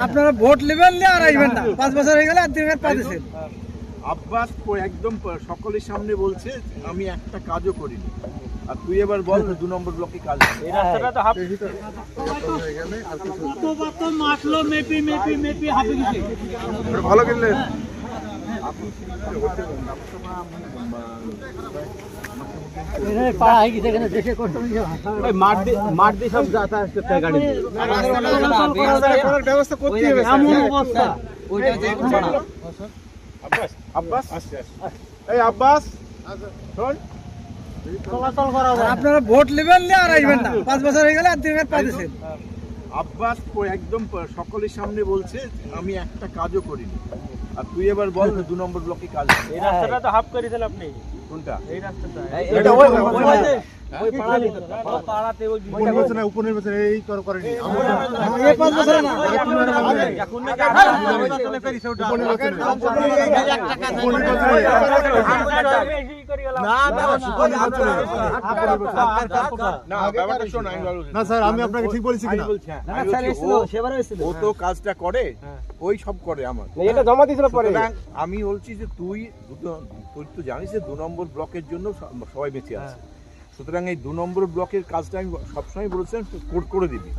আপনারা ভোট নেবেন না আর আসবেন না। পাঁচ বছর হয়ে গেলে আর দিনের পা দিচ্ছেন আব্বাস একদম সকলের সামনে বলছে আমি একটা কাজও করিনি। আর তুই এবার বল দু নম্বর ব্লকে কাজ। এই রাস্তাটা তো হাফ ভালো কিনলে মেপি মেপি মেপি মাঠ গেছে ভালো যাতায়াত করতে হয় গাড়ি দিয়ে। করার ব্যবস্থা করতে হবে আব্বাস আব্বাস। এই আব্বাস আপনারা ভোট নেবেন না আর আসবেন না। পাঁচ বছর হয়ে গেলে আর দিনের পা দিচ্ছেন আব্বাস প- একদম সকলের সামনে বলছে আমি একটা কাজও করিনি আর তুই এবার বল দু নম্বর ব্লকে কাজ এই রাস্তাটা তো হাফ করে দিলেন আপনি কোনটা এই রাস্তাটা এটা ওই- ওই- পাড়াতে ওই উপনির্বাচনে উপনির্বাচনে এই কর পাঁচ বছরে না এখন। না। না স্যার আমি আপনাকে ঠিক বলেছি কিনা? বলছি, হ্যাঁ, ও- তো কাজটা করে ওই সব করে আমার। এটা জমা দিয়েছিল পরে। আমি বলছি যে তুই তুই তো জানিস যে দু নম্বর ব্লকের জন্য সবাই বেঁচে আছে। সুতরাং এই দু নম্বর ব্লকের কাজটা আমি সবসময় বলেছিলাম কোড করে দিবি।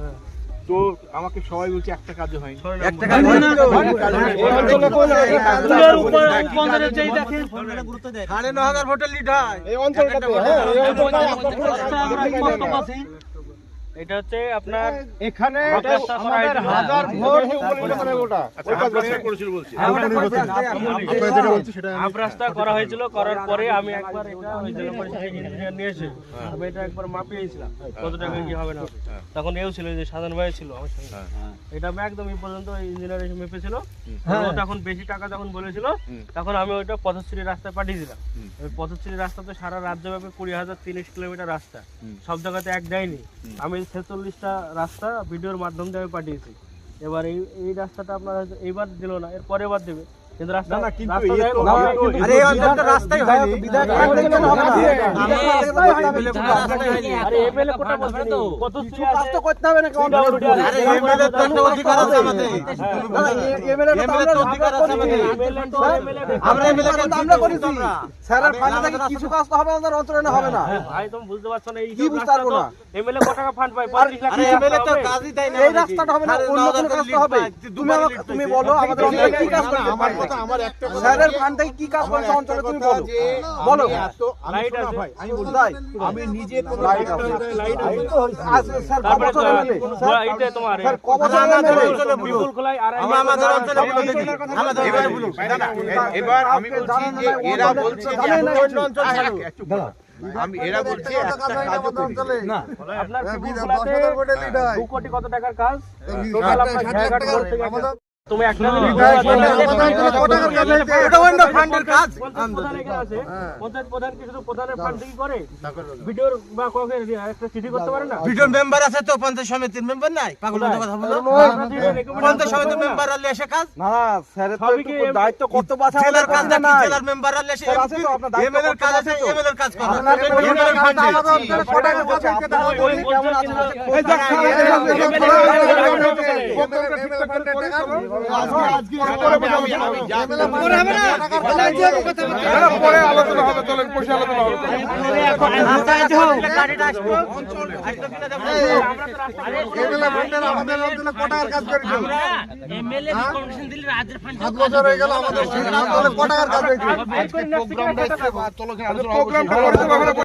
তো আমাকে সবাই বলছে একটা কাজে হয়নি। একটা কাজ সাড়ে ন হাজার ভোটের লিড হয়। এই অঞ্চলটাতে, এটা হচ্ছে আপনার এখানে হাজার ভোট ওটা। আচ্ছা, হাফ রাস্তা করেছিল বলছি। উপনির্বাচন আপনারা যেটা বলছি সেটা হাফ রাস্তা করা হয়েছিল করার পরে আমি একবার এটা ইঞ্জিনিয়ার নিয়ে এসে আমি এটা একবার মাপিয়েছিলাম। কত টাকা কি হবে না তখন এও ছিল যে সাধারণ ভাই ছিল আমার সঙ্গে। এটা আমি একদম এই পর্যন্ত ইঞ্জিনিয়ার এসে মেপেছিল। তখন বেশি টাকা যখন বলেছিল তখন আমি ওইটা পথশ্রী রাস্তায় পাঠিয়ে দিলাম। ওই পথশ্রী রাস্তা তো সারা রাজ্যব্যাপী কুড়ি হাজার তিরিশ কিলোমিটার রাস্তা। সব জায়গাতে এক দেয়নি। আমি ছেচল্লিশটা রাস্তা ভিডিওর মাধ্যম দিয়ে আমি পাঠিয়েছি। এবার এই এই রাস্তাটা আপনারা এইবার দিল না এর পরের বার দেবে। কিন্তু রাস্তা না, না, কিন্তু রাস্তা তো- না। এ তো- আরে এই অঞ্চলটা রাস্তাই হয়নি। বিধায়ক কার্ড দেখলে হবে না। আরে এমএলএ কোটা বলছে না কত কিছু কাজ তো করতে হবে নাকি? আরে এমএলএ তো একটা অধিকার আছে আমাদের। এমএলএ তো আমরা অধিকার আছে আমাদের আমরা এমএলএ কাজ আমরা করেছি। স্যারের ফান্ড থেকে কিছু কাজ তো হবে আমাদের অঞ্চলে না হবে না। ভাই তুমি বুঝতে পারছ না এই কি বুঝতে পারব না? এমএলএ কত টাকা ফান্ড পায় 35 লাখ আরে এমএলএ তো কাজই দেয় না এই রাস্তাটা হবে না অন্য কোনো কাজ তো হবে। তুমি তুমি বলো আমাদের কি কাজ করতে কথা আমার একটা কথা স্যারের ফান্ড থেকে কি কাজ করছে অঞ্চলে তুমি বলো। বলো। লাইট আছে। আমি তাই আমি নিজে কোনো লাইট আছে লাইট আছে। স্যার ক বছর এমএলএ ঘোড়া এইটা তোমার স্যার ক বছর এমএলএ বিপুল খোলাই আর আমরা আমাদের অঞ্চলে এবার এবার আমি বলছি যে এরা বলছে যে জানেন না। একটা অন্য অঞ্চল আরে, আরে, চুপ করো। আমি এরা বলছে। না। আপনার কোটি কত টাকার কাজ? টোটাল আপনার তুমি একটা কাজ। পঞ্চায়েত প্রধান কি শুধু প্রধানের ফান্ড করে ভিডিওর বা একটা চিঠি করতে পারে না? ভিডিও মেম্বার আছে তো পঞ্চায়েত সমিতির মেম্বার নাই? পাগল কথা বলো। পঞ্চায়েত সমিতির মেম্বার আলে এসে কাজ না স্যারের তো দায়িত্ব কর্তব্য আছে জেলার কাজ নাকি জেলার মেম্বার আলে এসে এমএলএর কাজ আছে এমএলএর কাজ করে এমএলএর কাজ পরে আলোচনা হবে চলেন বসে আলোচনা হবে আমাদের অঞ্চলে কোটার কাজ করে সাত বছর হয়ে গেল আমাদের অঞ্চলে কোটার কাজ হয়েছে? প্রোগ্রামটা